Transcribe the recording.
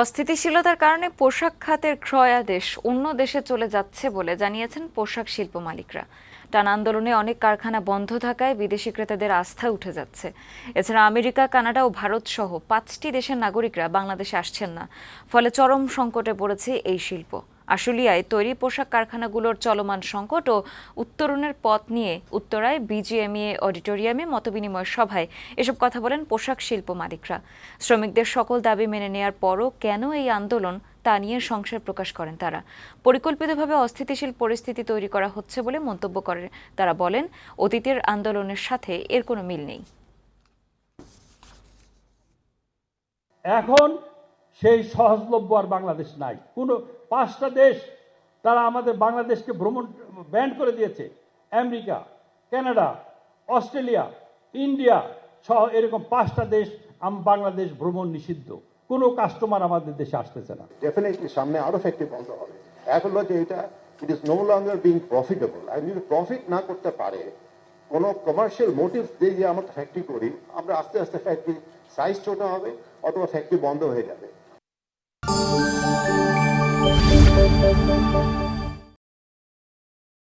অস্থিতিশীলতার কারণে পোশাক খাতের ক্রয়াদেশ অন্য দেশে চলে যাচ্ছে বলে জানিয়েছেন পোশাক শিল্প মালিকরা। টান আন্দোলনে অনেক কারখানা বন্ধ থাকায় বিদেশি ক্রেতাদের আস্থা উঠে যাচ্ছে। এছাড়া আমেরিকা, কানাডা ও ভারত সহ পাঁচটি দেশের নাগরিকরা বাংলাদেশে আসছেন না। ফলে চরম সংকটে পড়েছে এই শিল্প। আশুলিয়ায় তৈরি পোশাক কারখানাগুলোর চলমান সংকট ও উত্তরণের পথ নিয়ে উত্তরায় বিজিএমইএ অডিটোরিয়ামে মতবিনিময় সভায় এসব কথা বলেন পোশাক শিল্প মালিকরা। শ্রমিকদের সকল দাবি মেনে নেয়ার পরও কেন এই আন্দোলন তা নিয়ে সংশয় প্রকাশ করেন তারা। পরিকল্পিতভাবে অস্থিতিশীল পরিস্থিতি তৈরি করা হচ্ছে বলে মন্তব্য করেন। তারা বলেন, অতীতের আন্দোলনের সাথে এর কোনো মিল নেই। এখন সেই সহজলভ্য আর বাংলাদেশ নাই। কোনো পাঁচটা দেশ তারা আমাদের বাংলাদেশকে ভ্রমণ, ব্যান্ড করে দিয়েছে। আমেরিকা, কানাডা, অস্ট্রেলিয়া, ইন্ডিয়া সহ এরকম পাঁচটা দেশ আম, বাংলাদেশ ভ্রমণ নিষিদ্ধ। কোনো কাস্টমার আমাদের দেশে আসতেছে না। ডেফিনেটলি সামনে আরও ফ্যাক্টরি বন্ধ হবে। এক হলো যে এটা it is no longer being profitable আর যদি প্রফিট না করতে পারে, কোনো কমার্শিয়াল মোটিভ দিয়ে আমরা ফ্যাক্টরি করি, আমরা আস্তে আস্তে ফ্যাক্টরি সাইজ ছোট হবে, অথবা ফ্যাক্টরি বন্ধ হয়ে যাবে।